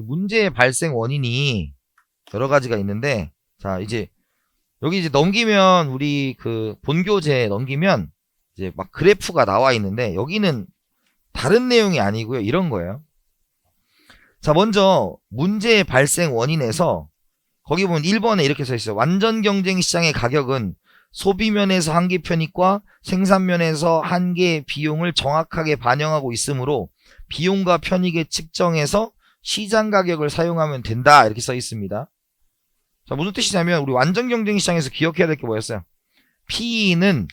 문제의 발생 원인이 여러 가지가 있는데, 자, 이제, 여기 이제 넘기면, 우리 그 본교재 넘기면, 이제 막 그래프가 나와 있는데, 여기는 다른 내용이 아니고요. 이런 거예요. 자, 먼저, 문제의 발생 원인에서, 거기 보면 1번에 이렇게 써 있어요. 완전 경쟁 시장의 가격은 소비면에서 한계 편익과 생산면에서 한계 비용을 정확하게 반영하고 있으므로 비용과 편익의 측정에서 시장 가격을 사용하면 된다. 이렇게 써 있습니다. 자, 무슨 뜻이냐면 우리 완전 경쟁 시장에서 기억해야 될 게 뭐였어요? P는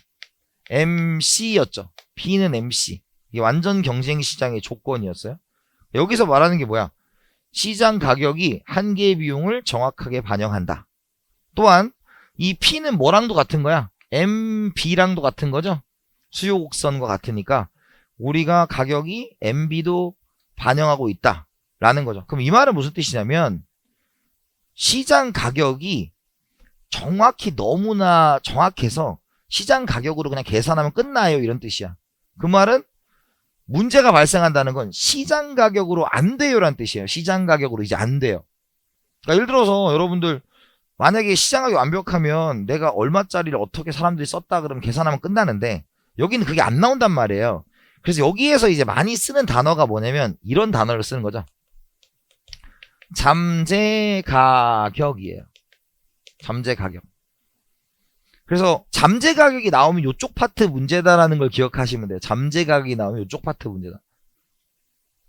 MC였죠. P는 MC. 이게 완전 경쟁 시장의 조건이었어요. 여기서 말하는 게 뭐야? 시장 가격이 한계 비용을 정확하게 반영한다. 또한 이 P는 뭐랑도 같은 거야? MB랑도 같은 거죠? 수요 곡선과 같으니까 우리가 가격이 MB도 반영하고 있다. 라는 거죠. 그럼 이 말은 무슨 뜻이냐면 시장 가격이 정확히 너무나 정확해서 시장 가격으로 그냥 계산하면 끝나요. 이런 뜻이야. 그 말은 문제가 발생한다는 건 시장 가격으로 안 돼요라는 뜻이에요. 시장 가격으로 이제 안 돼요. 그러니까 예를 들어서 여러분들 만약에 시장 가격 완벽하면 내가 얼마짜리를 어떻게 사람들이 썼다 그러면 계산하면 끝나는데 여기는 그게 안 나온단 말이에요. 그래서 여기에서 이제 많이 쓰는 단어가 뭐냐면 이런 단어를 쓰는 거죠. 잠재 가격이에요. 잠재 가격. 그래서 잠재 가격이 나오면 이쪽 파트 문제다라는 걸 기억하시면 돼요. 잠재 가격이 나오면 이쪽 파트 문제다.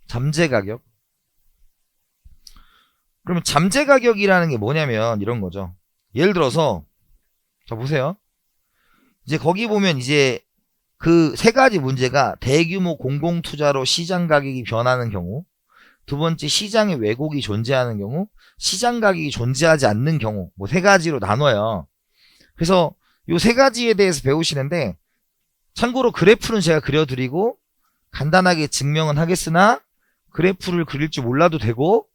잠재 가격. 그러면 잠재 가격이라는 게 뭐냐면 이런 거죠. 예를 들어서 자 보세요. 이제 거기 보면 이제 그 세 가지 문제가 대규모 공공 투자로 시장 가격이 변하는 경우, 두 번째 시장에 왜곡이 존재하는 경우, 시장 가격이 존재하지 않는 경우, 뭐 세 가지로 나눠요. 그래서 요 세 가지에 대해서 배우시는데 참고로 그래프는 제가 그려드리고 간단하게 증명은 하겠으나 그래프를 그릴 줄 몰라도 되고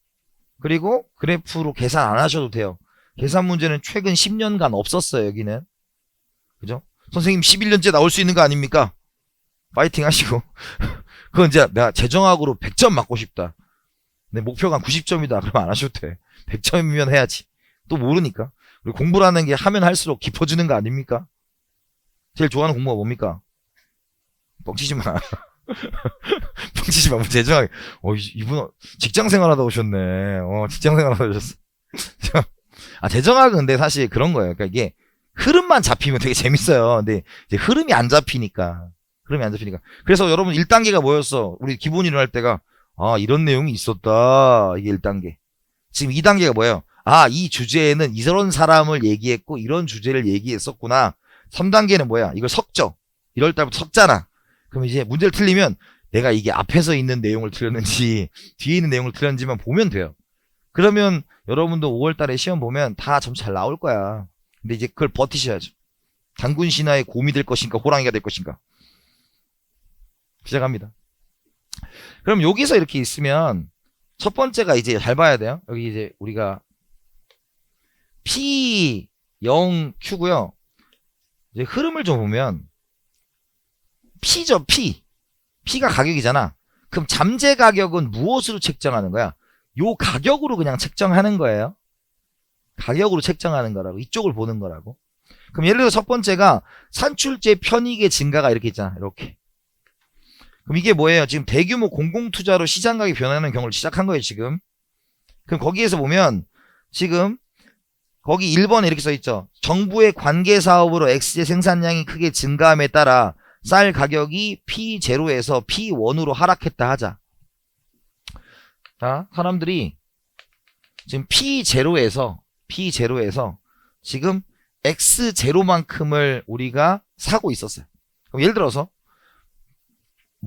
그리고 그래프로 계산 안 하셔도 돼요. 계산 문제는 최근 10년간 없었어요, 여기는. 그죠? 선생님 11년째 나올 수 있는 거 아닙니까? 파이팅 하시고. 그건 이제 내가 재정학으로 100점 맞고 싶다. 내 목표가 90점이다. 그러면 안 하셔도 돼. 100점이면 해야지. 또 모르니까. 우리 공부라는 게 하면 할수록 깊어지는 거 아닙니까? 제일 좋아하는 공부가 뭡니까? 뻥치지 마. 뻥치지 마. 뭐 재정학. 어, 이- 이분 직장 생활하다 오셨네. 어, 직장 생활하다 오셨어. 아, 재정학은 근데 사실 그런 거예요. 그러니까 이게 흐름만 잡히면 되게 재밌어요. 근데 이제 흐름이 안 잡히니까. 흐름이 안 잡히니까. 그래서 여러분 1단계가 뭐였어? 우리 기본 일을 할 때가 아, 이런 내용이 있었다. 이게 1단계. 지금 2단계가 뭐예요? 아, 이 주제에는 이런 사람을 얘기했고 이런 주제를 얘기했었구나. 3단계는 뭐야? 이걸 섞죠. 이럴 때부터 섞잖아. 그럼 이제 문제를 틀리면 내가 이게 앞에서 있는 내용을 틀렸는지 뒤에 있는 내용을 틀렸는지만 보면 돼요. 그러면 여러분도 5월 달에 시험 보면 다 점수 잘 나올 거야. 근데 이제 그걸 버티셔야죠. 장군 신화의 곰이 될 것인가 호랑이가 될 것인가. 시작합니다. 그럼 여기서 이렇게 있으면 첫 번째가 이제 잘 봐야 돼요. 여기 이제 우리가 P 0Q고요. 이제 흐름을 좀 보면 P죠, P. P가 가격이잖아. 그럼 잠재 가격은 무엇으로 책정하는 거야? 요 가격으로 그냥 책정하는 거예요. 가격으로 책정하는 거라고. 이쪽을 보는 거라고. 그럼 예를 들어 첫 번째가 산출제 편익의 증가가 이렇게 있잖아. 이렇게. 그럼 이게 뭐예요? 지금 대규모 공공 투자로 시장 가격이 변하는 경우를 시작한 거예요, 지금. 그럼 거기에서 보면 지금 거기 1번에 이렇게 써 있죠. 정부의 관계 사업으로 X의 생산량이 크게 증가함에 따라 쌀 가격이 P0에서 P1으로 하락했다 하자. 자, 사람들이 지금 P0에서 P0에서 지금 X0만큼을 우리가 사고 있었어요. 그럼 예를 들어서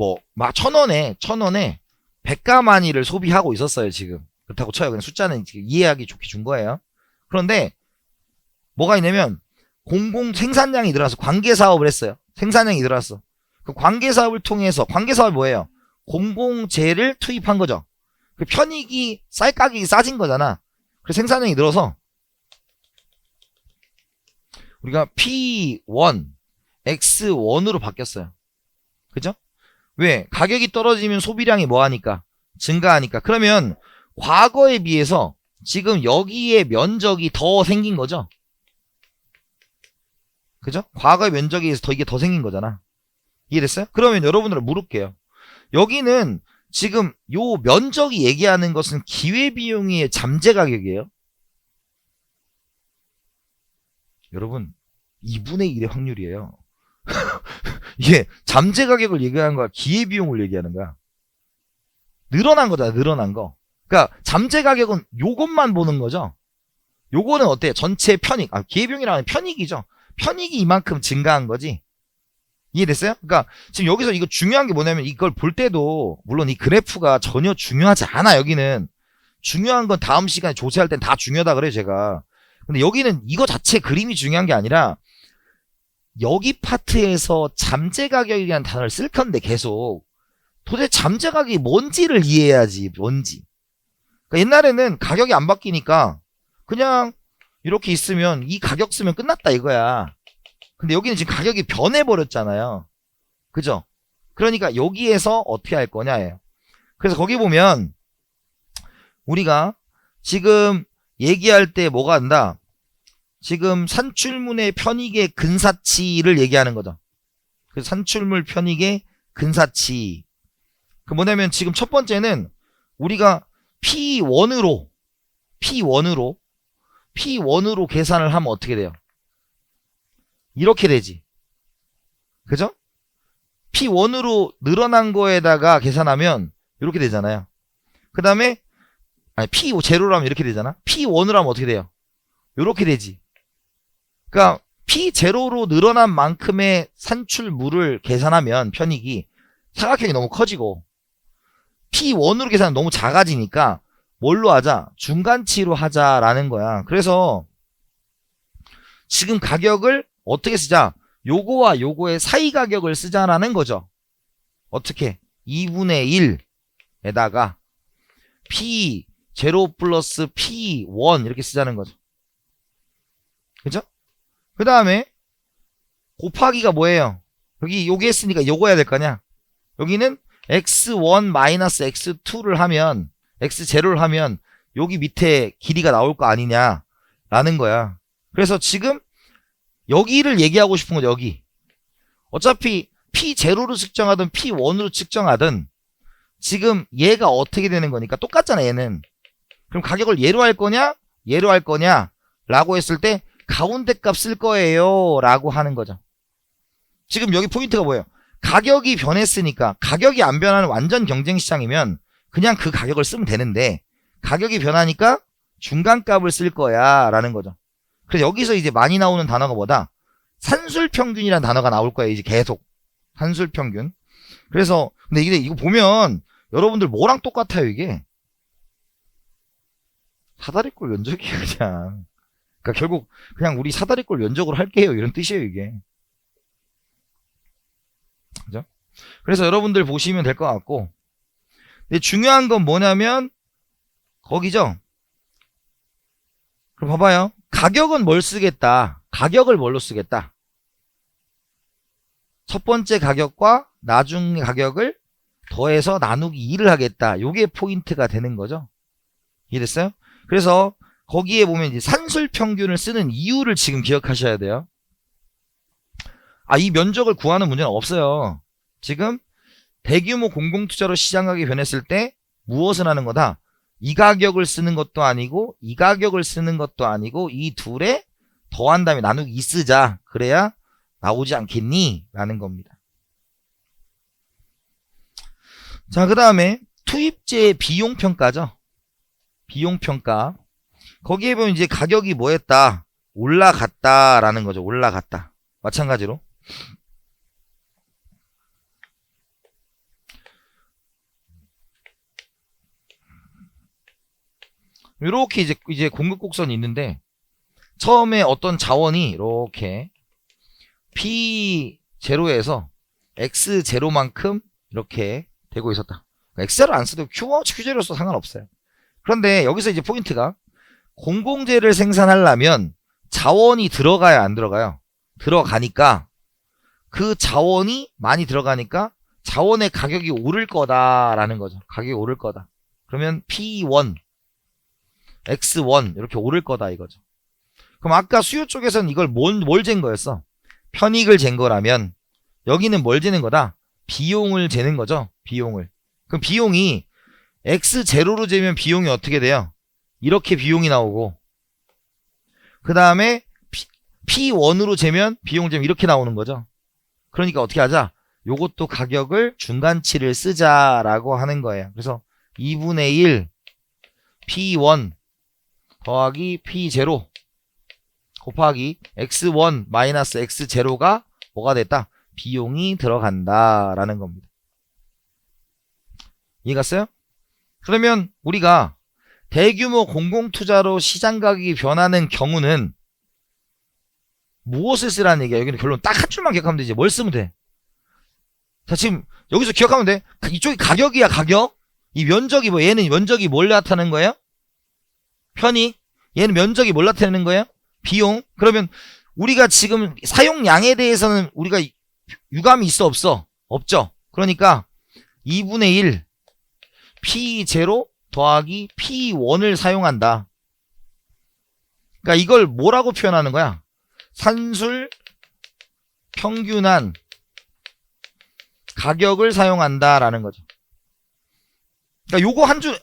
뭐막천 원에 천 원에 백가마니를 소비하고 있었어요 지금. 그렇다고 쳐요. 그냥 숫자는 이해하기 좋게 준 거예요. 그런데 뭐가 있냐면 공공 생산량이 늘어나서 관계 사업을 했어요. 생산량이 늘어났어. 그 관계 사업을 통해서 관계 사업이 뭐예요? 공공재를 투입한 거죠. 그 편익이 쌀 가격이 싸진 거잖아. 그래서 생산량이 늘어서 우리가 P1 X1으로 바뀌었어요. 그죠? 왜? 가격이 떨어지면 소비량이 뭐하니까? 증가하니까. 그러면 과거에 비해서 지금 여기에 면적이 더 생긴 거죠? 그죠? 과거의 면적에 비해서 더 이게 더 생긴 거잖아. 이해됐어요? 그러면 여러분들 물을게요. 여기는 지금 요 면적이 얘기하는 것은 기회비용의 잠재 가격이에요. 여러분 2분의 1의 확률이에요. 이게 잠재 가격을 얘기하는 거야, 기회 비용을 얘기하는 거야. 늘어난 거잖아, 늘어난 거. 그러니까 잠재 가격은 요것만 보는 거죠. 요거는 어때? 전체 편익, 아, 기회 비용이라는 편익이죠. 편익이 이만큼 증가한 거지. 이해됐어요? 그러니까 지금 여기서 이거 중요한 게 뭐냐면 이걸 볼 때도 물론 이 그래프가 전혀 중요하지 않아 여기는 중요한 건 다음 시간에 조사할 땐 다 중요하다 그래요 제가 근데 여기는 이거 자체 그림이 중요한 게 아니라 여기 파트에서 잠재 가격이라는 단어를 쓸 건데 계속 도대체 잠재 가격이 뭔지를 이해해야지 뭔지 그러니까 옛날에는 가격이 안 바뀌니까 그냥 이렇게 있으면 이 가격 쓰면 끝났다 이거야 근데 여기는 지금 가격이 변해버렸잖아요. 그죠? 그러니까 여기에서 어떻게 할 거냐예요. 그래서 거기 보면 우리가 지금 얘기할 때 뭐가 한다? 지금 산출문의 편익의 근사치를 얘기하는 거죠. 그 산출물 편익의 근사치. 그 뭐냐면 지금 첫 번째는 우리가 P1으로 P1으로 P1으로 계산을 하면 어떻게 돼요? 이렇게 되지. 그죠? P1으로 늘어난 거에다가 계산하면 이렇게 되잖아요. 그 다음에 아니 P0라면 이렇게 되잖아. P1으로 하면 어떻게 돼요? 이렇게 되지. 그러니까 P0로 늘어난 만큼의 산출물을 계산하면 편익이 사각형이 너무 커지고 P1으로 계산하면 너무 작아지니까 뭘로 하자? 중간치로 하자라는 거야. 그래서 지금 가격을 어떻게 쓰자? 요거와 요거의 사이 가격을 쓰자라는 거죠. 어떻게? 2분의 1에다가 P0 플러스 P1 이렇게 쓰자는 거죠. 그죠? 그 다음에 곱하기가 뭐예요? 여기 요게 했으니까 요거 해야 될 거냐? 여기는 x1 마이너스 x2를 하면 x0를 하면 여기 밑에 길이가 나올 거 아니냐 라는 거야. 그래서 지금 여기를 얘기하고 싶은 건 여기. 어차피 P0로 측정하든 P1으로 측정하든 지금 얘가 어떻게 되는 거니까 똑같잖아 얘는. 그럼 가격을 얘로 할 거냐 얘로 할 거냐 라고 했을 때 가운데 값 쓸 거예요 라고 하는 거죠. 지금 여기 포인트가 뭐예요? 가격이 변했으니까 가격이 안 변하는 완전 경쟁 시장이면 그냥 그 가격을 쓰면 되는데 가격이 변하니까 중간값을 쓸 거야 라는 거죠. 그래서 여기서 이제 많이 나오는 단어가 뭐다? 산술평균이라는 단어가 나올 거예요. 이제 계속. 산술평균. 그래서, 근데 이게, 이거 보면, 여러분들 뭐랑 똑같아요, 이게? 사다리꼴 면적이에요, 그냥. 그러니까 결국, 그냥 우리 사다리 꼴 면적으로 할게요. 이런 뜻이에요, 이게. 그죠? 그래서 여러분들 보시면 될 것 같고. 근데 중요한 건 뭐냐면, 거기죠? 그럼 봐봐요. 가격은 뭘 쓰겠다. 가격을 뭘로 쓰겠다. 첫 번째 가격과 나중의 가격을 더해서 나누기 2를 하겠다. 요게 포인트가 되는 거죠. 이해됐어요? 그래서 거기에 보면 이제 산술 평균을 쓰는 이유를 지금 기억하셔야 돼요. 아, 이 면적을 구하는 문제는 없어요. 지금 대규모 공공투자로 시장가격이 변했을 때 무엇을 하는 거다? 이 가격을 쓰는 것도 아니고 이 가격을 쓰는 것도 아니고 이 둘에 더한 다음에 나누기 2 쓰자. 그래야 나오지 않겠니? 라는 겁니다. 자, 그 다음에 투입제 비용평가죠. 비용평가. 거기에 보면 이제 가격이 뭐였다? 올라갔다라는 거죠. 올라갔다. 마찬가지로. 이렇게 이제 이제 공급 곡선이 있는데 처음에 어떤 자원이 이렇게 P0에서 X0만큼 이렇게 되고 있었다. X를 안 써도 Q, Q0로 써 상관없어요. 그런데 여기서 이제 포인트가 공공재를 생산하려면 자원이 들어가야 안 들어가요? 들어가니까 그 자원이 많이 들어가니까 자원의 가격이 오를 거다라는 거죠. 가격이 오를 거다. 그러면 P1 X1 이렇게 오를 거다 이거죠. 그럼 아까 수요 쪽에서는 이걸 뭘, 뭘잰 거였어? 편익을 잰 거라면 여기는 뭘 재는 거다? 비용을 재는 거죠. 비용을. 그럼 비용이 X0로 재면 비용이 어떻게 돼요? 이렇게 비용이 나오고 그 다음에 P1으로 재면 비용 재면 이렇게 나오는 거죠. 그러니까 어떻게 하자? 요것도 가격을 중간치를 쓰자라고 하는 거예요. 그래서 2분의 1 P1 더하기 P0 곱하기 X1 마이너스 X0가 뭐가 됐다? 비용이 들어간다라는 겁니다. 이해 갔어요? 그러면 우리가 대규모 공공투자로 시장 가격이 변하는 경우는 무엇을 쓰라는 얘기야? 여기는 결론 딱 한 줄만 기억하면 되지. 뭘 쓰면 돼? 자, 지금 여기서 기억하면 돼. 이쪽이 가격이야, 가격. 이 면적이 뭐, 얘는 면적이 뭘 나타내는 거예요? 편의. 얘는 면적이 뭘 나타내는 거예요? 비용. 그러면 우리가 지금 사용량에 대해서는 우리가 유감이 있어, 없어? 없죠. 그러니까 2분의 1 P0 더하기 P1을 사용한다. 그러니까 이걸 뭐라고 표현하는 거야? 산술 평균한 가격을 사용한다라는 거죠. 그러니까 요거 한 줄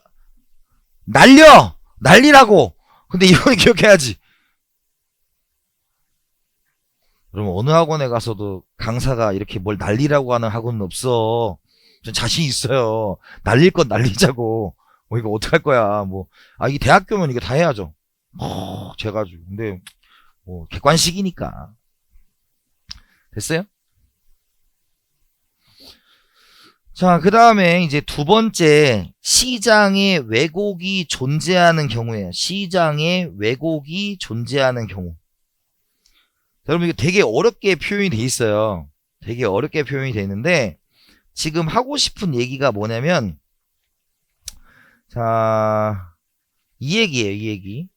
날려 날리라고. 근데 이건 기억해야지. 그럼 어느 학원에 가서도 강사가 이렇게 뭘 날리라고 하는 학원은 없어. 전 자신 있어요. 날릴 건 날리자고. 뭐 이거 어떡할 거야. 뭐, 아, 이게 대학교면 이게 다 해야죠. 어, 제가 주 근데, 뭐, 객관식이니까. 됐어요? 자, 그 다음에 이제 두 번째, 시장에 왜곡이 존재하는 경우에요. 시장에 왜곡이 존재하는 경우. 자, 여러분, 이거 되게 어렵게 표현이 돼 있어요. 되게 어렵게 표현이 돼 있는데, 지금 하고 싶은 얘기가 뭐냐면, 자, 이 얘기예요, 이 얘기.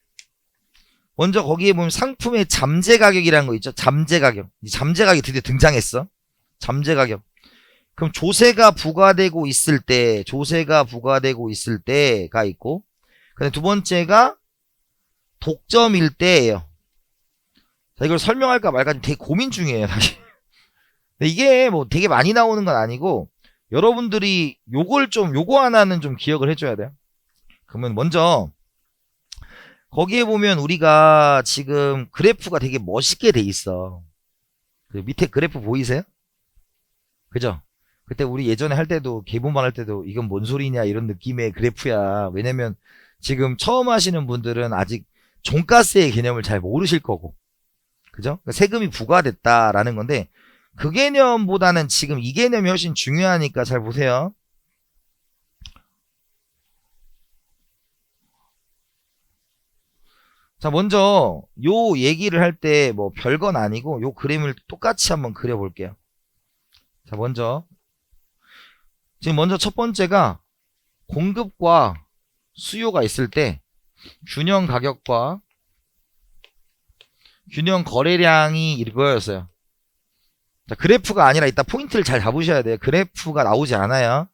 먼저 거기에 보면 상품의 잠재 가격이라는 거 있죠. 잠재 가격. 잠재 가격이 드디어 등장했어. 잠재 가격. 그럼 조세가 부과되고 있을 때, 조세가 부과되고 있을 때가 있고, 근데 두 번째가 독점일 때예요. 자, 이걸 설명할까 말까 되게 고민 중이에요, 사실. 이게 뭐 되게 많이 나오는 건 아니고, 여러분들이 요걸 좀, 요거 하나는 좀 기억을 해줘야 돼요. 그러면 먼저 거기에 보면 우리가 지금 그래프가 되게 멋있게 돼 있어. 그 밑에 그래프 보이세요? 그죠? 그때 우리 예전에 할 때도 개봉만 할 때도 이건 뭔 소리냐 이런 느낌의 그래프야. 왜냐면 지금 처음 하시는 분들은 아직 종가세의 개념을 잘 모르실 거고. 그죠? 그러니까 세금이 부과됐다라는 건데 그 개념보다는 지금 이 개념이 훨씬 중요하니까 잘 보세요. 자, 먼저 요 얘기를 할 때 뭐 별건 아니고 요 그림을 똑같이 한번 그려 볼게요. 자, 먼저 지금 먼저 첫 번째가 공급과 수요가 있을 때 균형 가격과 균형 거래량이 이거였어요. 자, 그래프가 아니라 이따 포인트를 잘 잡으셔야 돼요. 그래프가 나오지 않아요.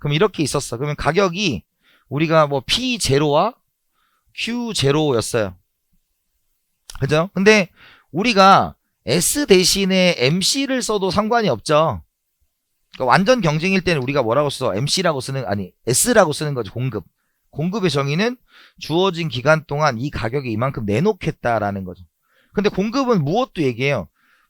그럼 이렇게 있었어. 그러면 가격이 우리가 뭐 P0와 Q0였어요. 그죠? 근데 우리가 S 대신에 MC를 써도 상관이 없죠. 그러니까 완전 경쟁일 때는 우리가 뭐라고 써? MC라고 쓰는, 아니, S라고 쓰는 거죠. 공급. 공급의 정의는 주어진 기간 동안 이 가격에 이만큼 내놓겠다라는 거죠. 근데 공급은 무엇도 얘기해요.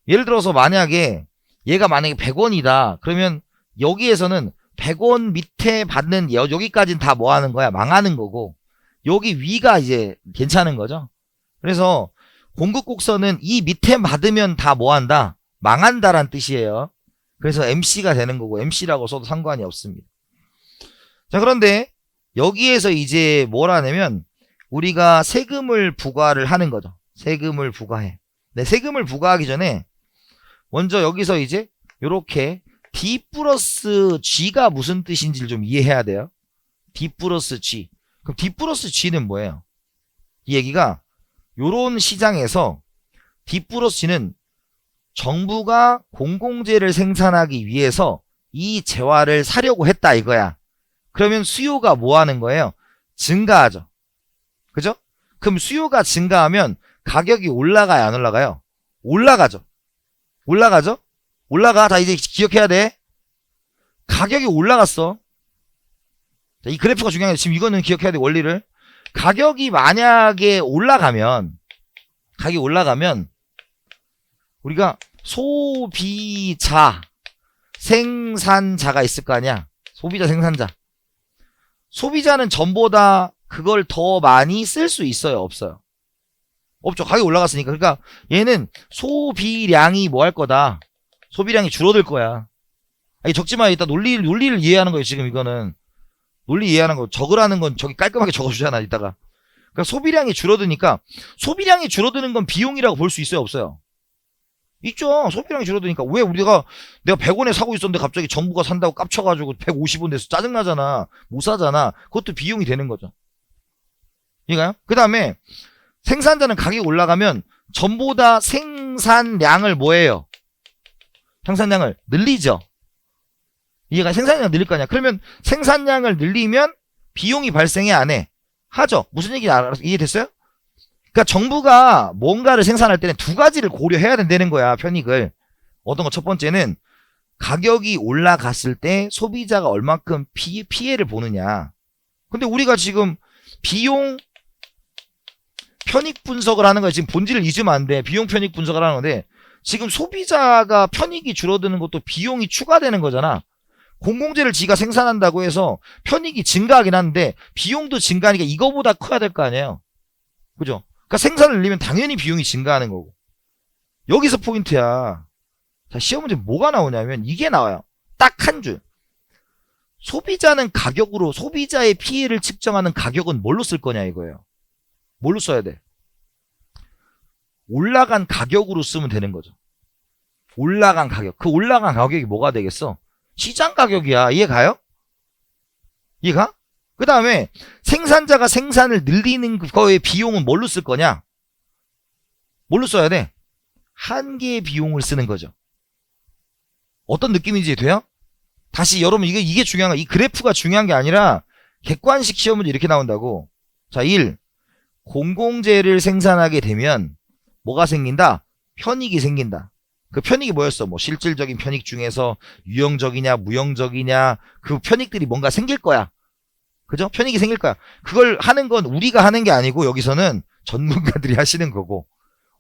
예를 들어서 만약에 얘가 만약에 100원이다. 그러면 여기에서는 100원 밑에 받는 여기까지는 다 뭐 하는 거야? 망하는 거고. 여기 위가 이제 괜찮은 거죠. 그래서 공급 곡선은 이 밑에 받으면 다 뭐 한다? 망한다란 뜻이에요. 그래서 MC가 되는 거고 MC라고 써도 상관이 없습니다. 자, 그런데 여기에서 이제 뭘 하냐면 우리가 세금을 부과를 하는 거죠. 세금을 부과해. 네, 세금을 부과하기 전에 먼저 여기서 이제 이렇게 D 플러스 G가 무슨 뜻인지를 좀 이해해야 돼요. D 플러스 G. 그럼 D 플러스 G는 뭐예요? 이 얘기가 요런 시장에서 D 플러스 G는 정부가 공공재를 생산하기 위해서 이 재화를 사려고 했다 이거야. 그러면 수요가 뭐 하는 거예요? 증가하죠. 그죠? 그럼 수요가 증가하면 가격이 올라가요, 안 올라가요? 올라가죠. 올라가죠? 올라가. 다 이제 기억해야 돼. 가격이 올라갔어. 자, 이 그래프가 중요한 게 지금 이거는 기억해야 돼, 원리를. 가격이 만약에 올라가면, 가격이 올라가면, 우리가 소비자, 생산자가 있을 거 아니야. 소비자, 생산자. 소비자는 전보다 그걸 더 많이 쓸 수 있어요? 없어요? 없죠. 가격이 올라갔으니까. 그러니까 얘는 소비량이 뭐 할 거다. 소비량이 줄어들 거야. 아니, 적지만 일단 논리, 논리를 이해하는 거예요, 지금 이거는. 논리 이해하는 거. 적으라는 건 저기 깔끔하게 적어주잖아, 이따가. 그러니까 소비량이 줄어드니까, 소비량이 줄어드는 건 비용이라고 볼 수 있어요, 없어요? 있죠. 소비량이 줄어드니까. 왜 우리가, 내가 100원에 사고 있었는데 갑자기 정부가 산다고 깝쳐가지고 150원 돼서 짜증나잖아. 못 사잖아. 그것도 비용이 되는 거죠. 이가요? 그 다음에, 생산자는 가격이 올라가면 전보다 생산량을 뭐예요? 생산량을 늘리죠. 이해가 생산량 늘릴 거 아니야. 그러면 생산량을 늘리면 비용이 발생해 안 해? 하죠. 무슨 얘기 알아? 이해됐어요? 그러니까 정부가 뭔가를 생산할 때는 두 가지를 고려해야 된다는 거야. 편익을. 어떤 거 첫 번째는 가격이 올라갔을 때 소비자가 얼만큼 피, 피해를 보느냐. 근데 우리가 지금 비용 편익 분석을 하는 거야. 지금 본질을 잊으면 안 돼. 비용 편익 분석을 하는 건데 지금 소비자가 편익이 줄어드는 것도 비용이 추가되는 거잖아. 공공재를 지가 생산한다고 해서 편익이 증가하긴 하는데 비용도 증가하니까 이거보다 커야 될 거 아니에요. 그죠? 그러니까 생산을 늘리면 당연히 비용이 증가하는 거고. 여기서 포인트야. 자, 시험 문제 뭐가 나오냐면 이게 나와요. 딱 한 줄. 소비자는 가격으로 소비자의 피해를 측정하는 가격은 뭘로 쓸 거냐 이거예요. 뭘로 써야 돼? 올라간 가격으로 쓰면 되는 거죠. 올라간 가격. 그 올라간 가격이 뭐가 되겠어? 시장 가격이야. 이해 가요? 이해가? 그 다음에 생산자가 생산을 늘리는 거의 비용은 뭘로 쓸 거냐? 뭘로 써야 돼? 한 개의 비용을 쓰는 거죠. 어떤 느낌인지 돼요? 다시 여러분 이게 이게 중요한 거. 이 그래프가 중요한 게 아니라 객관식 시험 문제 이렇게 나온다고. 자, 1. 공공재를 생산하게 되면 뭐가 생긴다? 편익이 생긴다. 그 편익이 뭐였어? 뭐 실질적인 편익 중에서 유형적이냐 무형적이냐 그 편익들이 뭔가 생길 거야. 그죠? 편익이 생길 거야. 그걸 하는 건 우리가 하는 게 아니고 여기서는 전문가들이 하시는 거고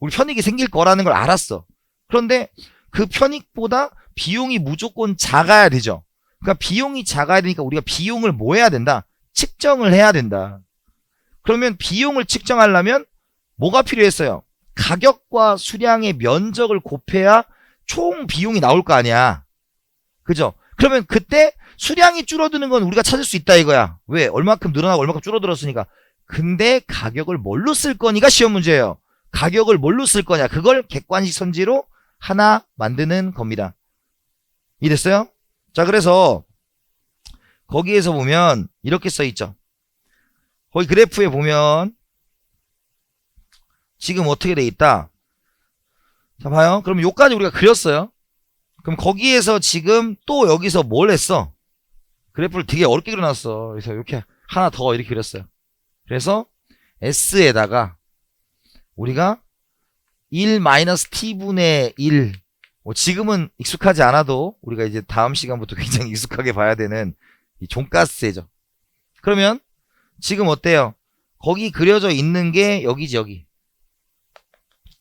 우리 편익이 생길 거라는 걸 알았어. 그런데 그 편익보다 비용이 무조건 작아야 되죠. 그러니까 비용이 작아야 되니까 우리가 비용을 뭐 해야 된다? 측정을 해야 된다. 그러면 비용을 측정하려면 뭐가 필요했어요? 가격과 수량의 면적을 곱해야 총 비용이 나올 거 아니야. 그죠? 그러면 그때 수량이 줄어드는 건 우리가 찾을 수 있다 이거야. 왜? 얼마큼 늘어나고 얼마큼 줄어들었으니까. 근데 가격을 뭘로 쓸 거니가 시험 문제예요. 가격을 뭘로 쓸 거냐. 그걸 객관식 선지로 하나 만드는 겁니다. 이랬어요? 자, 그래서 거기에서 보면 이렇게 써 있죠. 거기 그래프에 보면 지금 어떻게 돼 있다. 자, 봐요. 그럼 요까지 우리가 그렸어요. 그럼 거기에서 지금 또 여기서 뭘 했어? 그래프를 되게 어렵게 그려놨어. 그래서 이렇게 하나 더 이렇게 그렸어요. 그래서 S에다가 우리가 1-t분의 1. 뭐 지금은 익숙하지 않아도 우리가 이제 다음 시간부터 굉장히 익숙하게 봐야 되는 이 종가스세죠. 그러면 지금 어때요? 거기 그려져 있는 게 여기지 여기.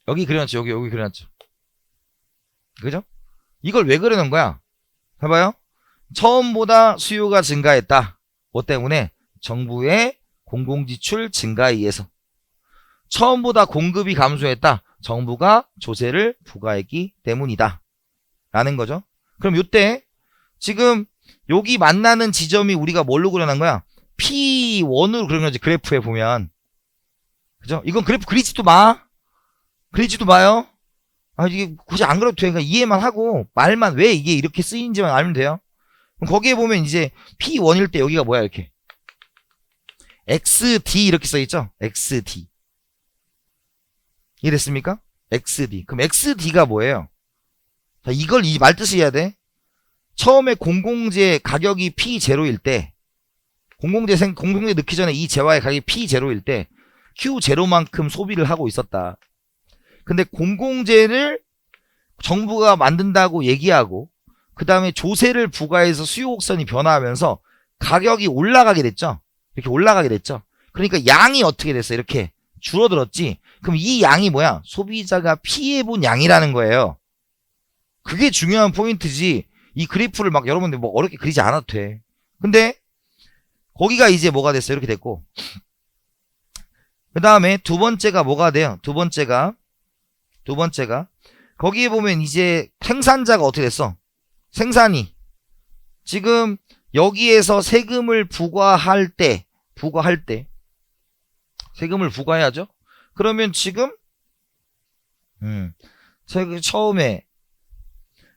여기 그려놨죠. 여기 여기 그려놨죠. 그죠? 이걸 왜 그려놓은 거야? 해봐요. 처음보다 수요가 증가했다. 뭐 때문에? 정부의 공공지출 증가에 의해서. 처음보다 공급이 감소했다. 정부가 조세를 부과했기 때문이다. 라는 거죠. 그럼 요때 지금 여기 만나는 지점이 우리가 뭘로 그려놓은 거야? P1으로 그런 거지. 그래프에 보면. 그죠? 이건 그래프 그리지도 마. 그리지도 마요. 아, 이게 굳이 안 그래도 돼. 그러니까 이해만 하고 말만 왜 이게 이렇게 쓰이는지만 알면 돼요. 거기에 보면 이제 P1일 때 여기가 뭐야 이렇게. XD 이렇게 써있죠? XD. 이해됐습니까? XD. 그럼 XD가 뭐예요? 자, 이걸 이 말뜻이 해야 돼. 처음에 공공재 가격이 P0일 때, 공공재 생, 공공재 넣기 전에 이 재화의 가격이 P0일 때, Q0만큼 소비를 하고 있었다. 근데 공공재를 정부가 만든다고 얘기하고 그 다음에 조세를 부과해서 수요 곡선이 변화하면서 가격이 올라가게 됐죠. 이렇게 올라가게 됐죠. 그러니까 양이 어떻게 됐어? 이렇게 줄어들었지. 그럼 이 양이 뭐야? 소비자가 피해본 양이라는 거예요. 그게 중요한 포인트지. 이 그래프를 막 여러분들 뭐 어렵게 그리지 않아도 돼. 근데 거기가 이제 뭐가 됐어? 이렇게 됐고. 그 다음에 두 번째가 뭐가 돼요? 두 번째가 두 번째가 거기에 보면 이제 생산자가 어떻게 됐어? 생산이 지금 여기에서 세금을 부과할 때 부과할 때 세금을 부과해야죠. 그러면 지금 음 제가 처음에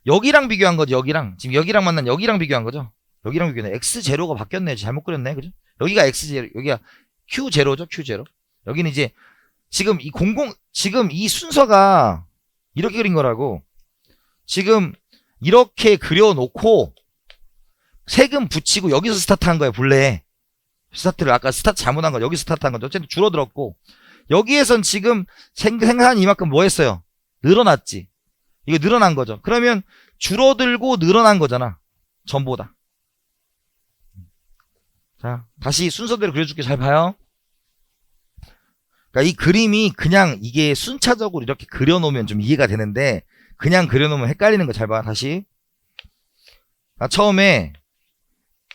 여기랑 비교한 거죠. 여기랑 지금 여기랑 만난 여기랑 비교한 거죠. 여기랑 비교네. x 제로가 바뀌었네. 잘못 그렸네. 그죠? 여기가 x 제로, 여기가 q 제로죠. q 제로. 여기는 이제 지금 이 공공 지금 이 순서가 이렇게 그린 거라고. 지금 이렇게 그려놓고 세금 붙이고 여기서 스타트한 거예요. 본래 스타트를 아까 스타트 잘못한 거 여기 스타트한 거죠. 어쨌든 줄어들었고 여기에선 지금 생, 생산이 이만큼 뭐 했어요? 늘어났지. 이거 늘어난 거죠. 그러면 줄어들고 늘어난 거잖아. 전보다. 자, 다시 순서대로 그려줄게. 잘 봐요. 그러니까 이 그림이 그냥 이게 순차적으로 이렇게 그려놓으면 좀 이해가 되는데 그냥 그려놓으면 헷갈리는 거 잘 봐. 다시. 아, 처음에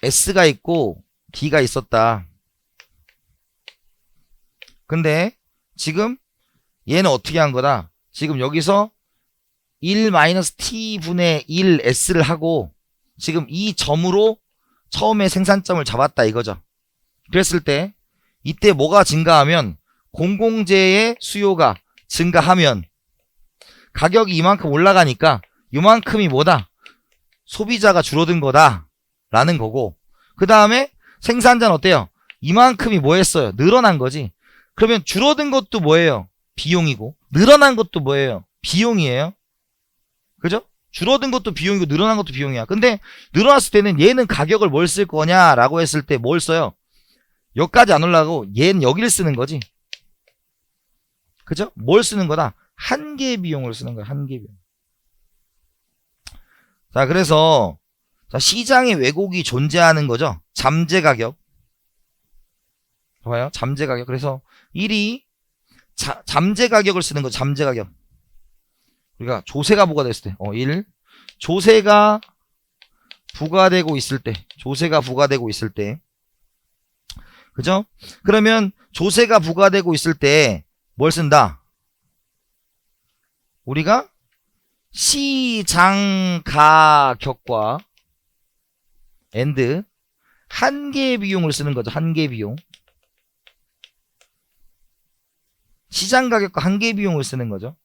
S가 있고 D가 있었다. 근데 지금 얘는 어떻게 한 거다? 지금 여기서 1-t분의 1s를 하고 지금 이 점으로 처음에 생산점을 잡았다 이거죠. 그랬을 때 이때 뭐가 증가하면 공공재의 수요가 증가하면 가격이 이만큼 올라가니까 이만큼이 뭐다? 소비자가 줄어든 거다 라는 거고 그 다음에 생산자는 어때요? 이만큼이 뭐 했어요? 늘어난 거지. 그러면 줄어든 것도 뭐예요? 비용이고 늘어난 것도 뭐예요? 비용이에요. 그죠? 줄어든 것도 비용이고 늘어난 것도 비용이야. 근데 늘어났을 때는 얘는 가격을 뭘 쓸 거냐라고 했을 때 뭘 써요? 여기까지 안 올라가고 얘는 여기를 쓰는 거지. 그죠? 뭘 쓰는 거다? 한계 비용을 쓰는 거야. 한계 비용. 자, 그래서 자, 시장에 왜곡이 존재하는 거죠. 잠재 가격. 봐요. 잠재 가격. 그래서 1이 자, 잠재 가격을 쓰는 거죠. 잠재 가격. 우리가 조세가 부과됐을 때, 어, 1. 조세가 부과되고 있을 때, 조세가 부과되고 있을 때, 그죠? 그러면 조세가 부과되고 있을 때, 뭘 쓴다? 우리가 시장 가격과 엔드 한계 비용을 쓰는 거죠. 한계 비용. 시장 가격과 한계 비용을 쓰는 거죠.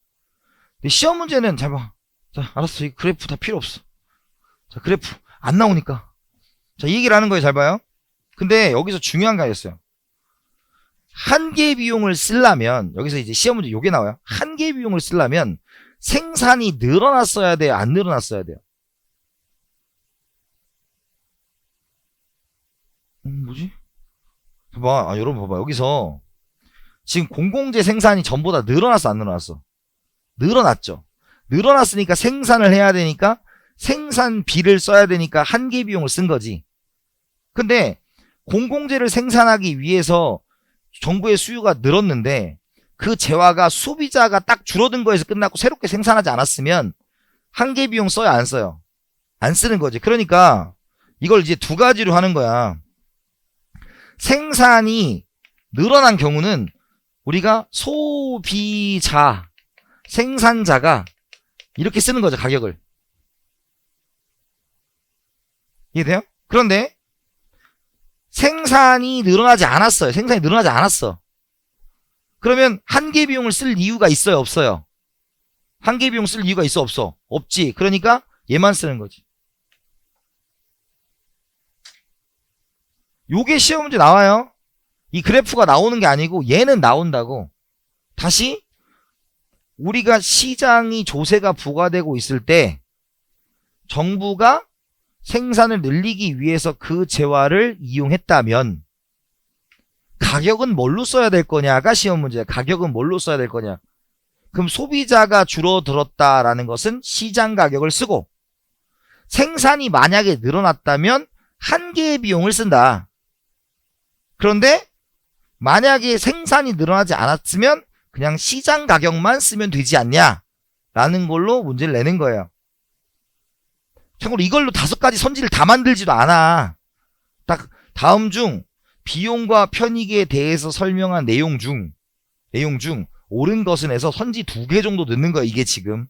시험 문제는 잘 봐. 자, 알았어. 이 그래프 다 필요 없어. 자, 그래프 안 나오니까. 자, 이 얘기를 하는 거예요. 잘 봐요. 근데 여기서 중요한 게 있어요. 한계 비용을 쓰려면 여기서 이제 시험 문제 요게 나와요. 한계 비용을 쓰려면 생산이 늘어났어야 돼요. 안 늘어났어야 돼요. 음, 뭐지? 봐봐. 아, 여러분 봐봐. 여기서 지금 공공재 생산이 전보다 늘어났어, 안 늘어났어? 늘어났죠. 늘어났으니까 생산을 해야 되니까 생산비를 써야 되니까 한계 비용을 쓴 거지. 근데 공공재를 생산하기 위해서 정부의 수요가 늘었는데 그 재화가 소비자가 딱 줄어든 거에서 끝났고 새롭게 생산하지 않았으면 한계 비용 써야 안 써요. 안 쓰는 거지. 그러니까 이걸 이제 두 가지로 하는 거야. 생산이 늘어난 경우는 우리가 소비자, 생산자가 이렇게 쓰는 거죠, 가격을. 이해돼요? 그런데 생산이 늘어나지 않았어요. 생산이 늘어나지 않았어. 그러면 한계 비용을 쓸 이유가 있어요, 없어요? 한계 비용 쓸 이유가 있어, 없어? 없지. 그러니까 얘만 쓰는 거지. 요게 시험 문제 나와요. 이 그래프가 나오는 게 아니고 얘는 나온다고. 다시 우리가 시장이 조세가 부과되고 있을 때 정부가 생산을 늘리기 위해서 그 재화를 이용했다면 가격은 뭘로 써야 될 거냐가 시험 문제야. 가격은 뭘로 써야 될 거냐. 그럼 소비자가 줄어들었다라는 것은 시장 가격을 쓰고 생산이 만약에 늘어났다면 한 개의 비용을 쓴다. 그런데 만약에 생산이 늘어나지 않았으면 그냥 시장 가격만 쓰면 되지 않냐? 라는 걸로 문제를 내는 거예요. 참고로 이걸로 다섯 가지 선지를 다 만들지도 않아. 딱 다음 중 비용과 편익에 대해서 설명한 내용 중 내용 중 옳은 것은 해서 선지 두 개 정도 넣는 거야 이게 지금.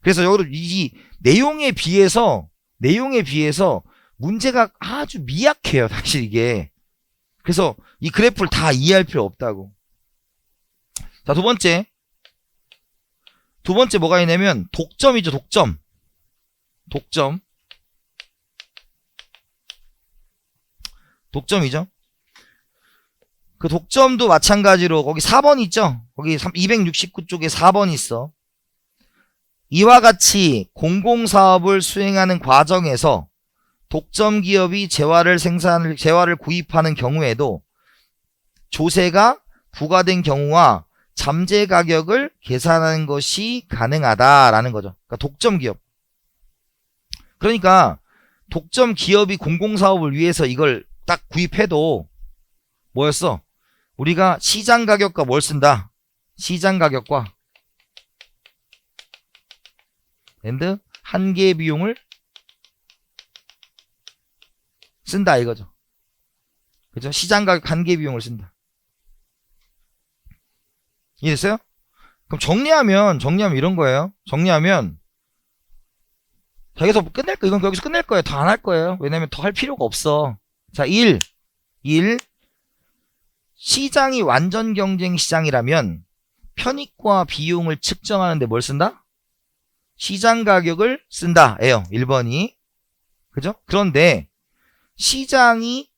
그래서 여기로 이 내용에 비해서 내용에 비해서 문제가 아주 미약해요 사실 이게. 그래서 이 그래프를 다 이해할 필요 없다고. 자 두 번째 두 번째 뭐가 있냐면 독점이죠 독점. 독점. 독점이죠. 그 독점도 마찬가지로 거기 4번 있죠? 거기 269쪽에 4번 있어. 이와 같이 공공사업을 수행하는 과정에서 독점 기업이 재화를 생산을, 재화를 구입하는 경우에도 조세가 부과된 경우와 잠재 가격을 계산하는 것이 가능하다라는 거죠. 그러니까 독점 기업. 그러니까 독점 기업이 공공사업을 위해서 이걸 딱 구입해도 뭐였어? 우리가 시장 가격과 뭘 쓴다? 시장 가격과 앤드 한 개의 비용을 쓴다 이거죠. 그죠? 시장 가격 한개 비용을 쓴다. 이해됐어요? 그럼 정리하면 정리하면 이런 거예요. 정리하면 자, 여기서 끝낼 거, 이건 여기서 끝낼 거예요. 더 안 할 거예요. 왜냐면 더 할 필요가 없어. 자, 1. 1. 시장이 완전 경쟁 시장이라면 편익과 비용을 측정하는데 뭘 쓴다? 시장 가격을 쓴다. 에요. 1번이. 그죠? 그런데 시장이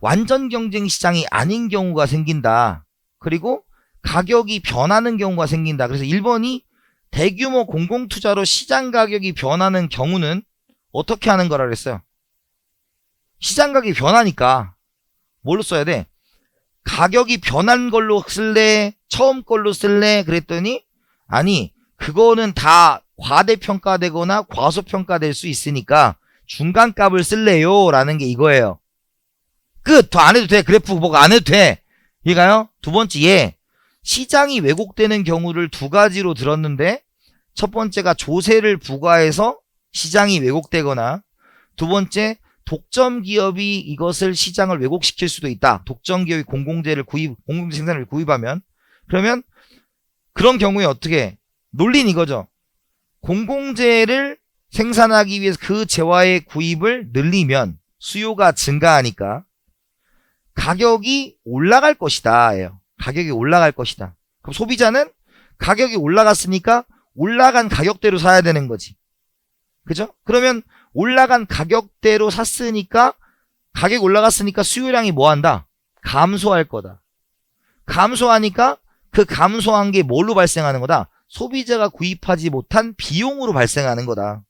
완전 경쟁 시장이 아닌 경우가 생긴다. 그리고 가격이 변하는 경우가 생긴다. 그래서 1번이 대규모 공공투자로 시장 가격이 변하는 경우는 어떻게 하는 거라 그랬어요? 시장 가격이 변하니까 뭘로 써야 돼? 가격이 변한 걸로 쓸래? 처음 걸로 쓸래? 그랬더니 아니 그거는 다 과대평가되거나 과소평가될 수 있으니까 중간값을 쓸래요? 라는 게 이거예요. 끝! 더 안 해도 돼. 그래프 보고 안 해도 돼. 이해가요? 두 번째, 예. 시장이 왜곡되는 경우를 두 가지로 들었는데, 첫 번째가 조세를 부과해서 시장이 왜곡되거나, 두 번째, 독점 기업이 이것을 시장을 왜곡시킬 수도 있다. 독점 기업이 공공재를 구입, 공공재 생산을 구입하면. 그러면, 그런 경우에 어떻게, 논리는 이거죠. 공공재를 생산하기 위해서 그 재화의 구입을 늘리면 수요가 증가하니까 가격이 올라갈 것이다. 예요. 가격이 올라갈 것이다. 그럼 소비자는 가격이 올라갔으니까 올라간 가격대로 사야 되는 거지. 그죠? 그러면 올라간 가격대로 샀으니까 가격이 올라갔으니까 수요량이 뭐 한다? 감소할 거다. 감소하니까 그 감소한 게 뭘로 발생하는 거다? 소비자가 구입하지 못한 비용으로 발생하는 거다.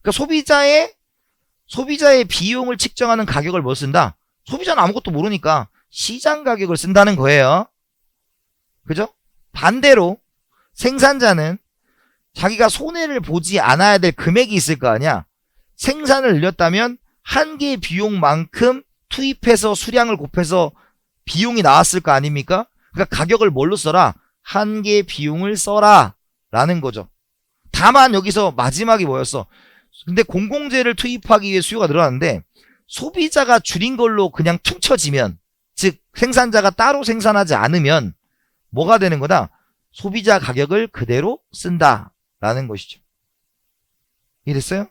그러니까 소비자의 소비자의 비용을 측정하는 가격을 뭐 쓴다? 소비자는 아무것도 모르니까 시장 가격을 쓴다는 거예요. 그죠? 반대로 생산자는 자기가 손해를 보지 않아야 될 금액이 있을 거 아니야. 생산을 늘렸다면 한 개의 비용만큼 투입해서 수량을 곱해서 비용이 나왔을 거 아닙니까? 그러니까 가격을 뭘로 써라? 한 개의 비용을 써라. 라는 거죠. 다만 여기서 마지막이 뭐였어? 근데 공공재를 투입하기 위해 수요가 늘어났는데 소비자가 줄인 걸로 그냥 퉁쳐지면 즉 생산자가 따로 생산하지 않으면 뭐가 되는 거다? 소비자 가격을 그대로 쓴다라는 것이죠. 이랬어요?